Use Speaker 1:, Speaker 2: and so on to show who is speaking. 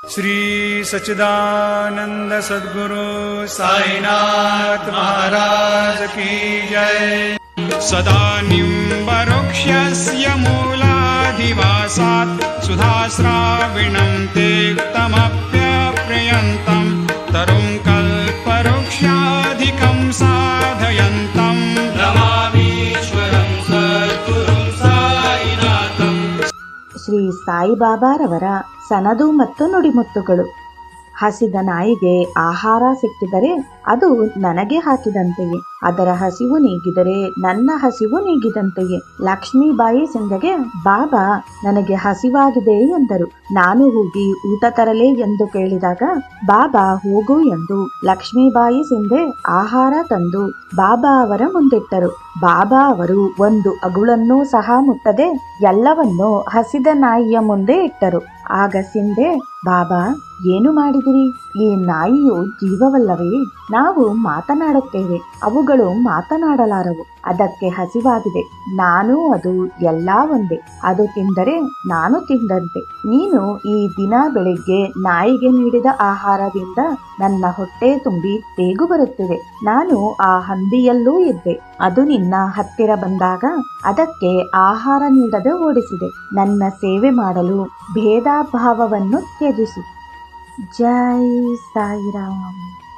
Speaker 1: श्री सच्चिदानंद सद्गुरु साईनाथ महाराज की जय सदा निम्बरुक्षस्य मूलाधिवासात् सुधाश्राविणं तेक्तमप्यप्रियन्तं तरुं कल्पवृक्षाधिकं साधयन्तम् नमामीश्वरं सद्गुरुं साईनाथम्
Speaker 2: ಶ್ರೀ ಸಾಯಿಬಾಬಾರವರ ಸನದು ಮತ್ತು ನುಡಿಮುತ್ತುಗಳು. ಹಸಿದ ನಾಯಿಗೆ ಆಹಾರ ಸಿಕ್ಕಿದರೆ ಅದು ನನಗೆ ಹಾಕಿದಂತೆಯೇ. ಅದರ ಹಸಿವು ನೀಗಿದರೆ ನನ್ನ ಹಸಿವು ನೀಗಿದಂತೆಯೇ. ಲಕ್ಷ್ಮೀಬಾಯಿ ಸಿಂಧೆಗೆ ಬಾಬಾ, ನನಗೆ ಹಸಿವಾಗಿದೆ ಎಂದರು. ನಾನು ಹೋಗಿ ಊಟ ತರಲೇ ಎಂದು ಕೇಳಿದಾಗ, ಬಾಬಾ, ಹೋಗು ಎಂದು ಲಕ್ಷ್ಮೀಬಾಯಿ ಸಿಂಧೆ ಆಹಾರ ತಂದು ಬಾಬಾ ಅವರ ಮುಂದಿಟ್ಟರು. ಬಾಬಾ ಅವರು ಒಂದು ಅಗುಳನ್ನೂ ಸಹ ಮುಟ್ಟದೆ ಎಲ್ಲವನ್ನೂ ಹಸಿದ ನಾಯಿಯ ಮುಂದೆ ಇಟ್ಟರು. ಆಗ ಸಿಂಧೆ ಬಾಬಾ, ಏನು ಮಾಡಿದಿರಿ? ಈ ನಾಯಿಯು ಜೀವವಲ್ಲವೇ? ನಾವು ಮಾತನಾಡುತ್ತೇವೆ, ಅವುಗಳು ಮಾತನಾಡಲಾರವು, ಅದಕ್ಕೆ ಹಸಿವಾಗಿದೆ. ನಾನು ಅದು ಎಲ್ಲಾ ಒಂದೇ, ಅದು ತಿಂದರೆ ನಾನು ತಿಂದಂತೆ. ನೀನು ಈ ದಿನ ಬೆಳಿಗ್ಗೆ ನಾಯಿಗೆ ನೀಡಿದ ಆಹಾರದಿಂದ ನನ್ನ ಹೊಟ್ಟೆ ತುಂಬಿ ತೇಗು ಬರುತ್ತಿದೆ. ನಾನು ಆ ಹಂದಿಯಲ್ಲೂ ಇದ್ದೆ. ಅದು ನಿನ್ನ ಹತ್ತಿರ ಬಂದಾಗ ಅದಕ್ಕೆ ಆಹಾರ ನೀಡದೆ ಓಡಿಸಿದೆ. ನನ್ನ ಸೇವೆ ಮಾಡಲು ಭೇದ ಭಾವವನ್ನು disse: Jai Sai Ram.